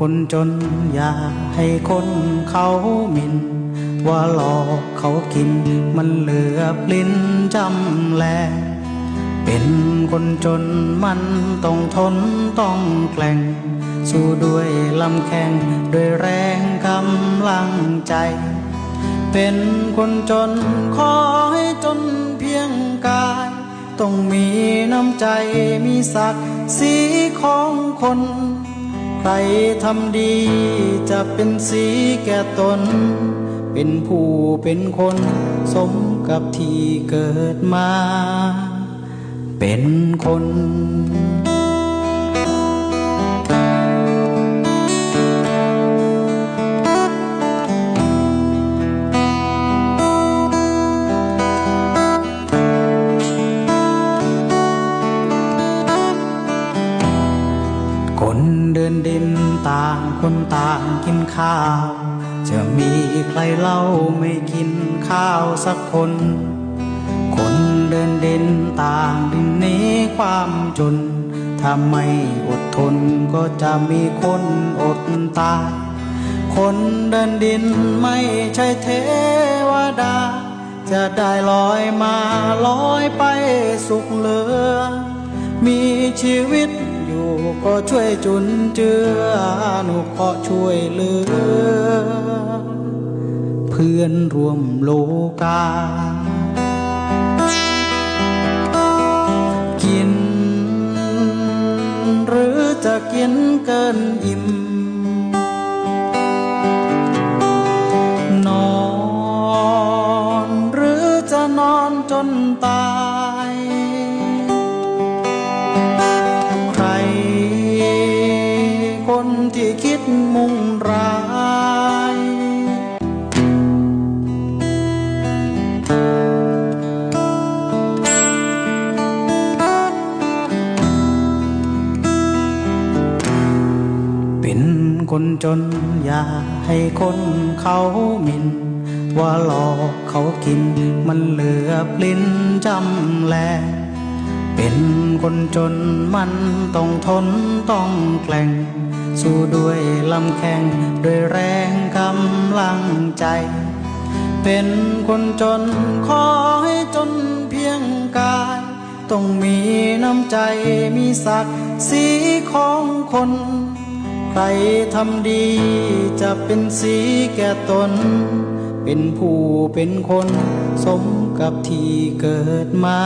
คนจนอย่าให้คนเขาหมินว่าหลอกเขากินมันเหลือปลิ้นจำแล เป็นคนจนมันต้องทนต้องแกล้งสู้ด้วยลำแข้งด้วยแรงกำลังใจ เป็นคนจนขอให้จนเพียงกายต้องมีน้ำใจมีศักดิ์ศรีของคน ใครทำดีจะเป็นสีแก่ตน เป็นผู้เป็นคนสมกับที่เกิดมา เป็นคนคน ดินดินต่างคนต่างกินข้าว จะมีใครเล่าไม่กินข้าวสักคน คนเดินดินต่างดินนี้ความจน ถ้าไม่อดทนก็จะมีคนอดตาย คนเดินดินไม่ใช่เทวดา จะได้ลอยมาลอยไปสุขเหลือ มีชีวิต ก็ช่วยจุนเจือหนุเคราะห์ช่วยเหลือ เพื่อนร่วมโลกา กิน หรือจะกินเกินอิ่มนอน หรือจะนอนจนตาย ที่คิดมุ่งร้ายเป็นคนจนอย่าให้คนเขาหมิ่น ว่าหลอกเขากิน มันเหลือปลิ้นจำแล เป็นคนจนมันต้องทนต้องแกล้งสู้ด้วยลำแข้งด้วยแรงกำลังใจ เป็นคนจนขอให้จนเพียงกาย ต้องมีน้ำใจมีศักดิ์ศรีของคน ใครทำดีจะเป็นสีแก่ตน เป็นผู้เป็นคนสมกับที่เกิดมา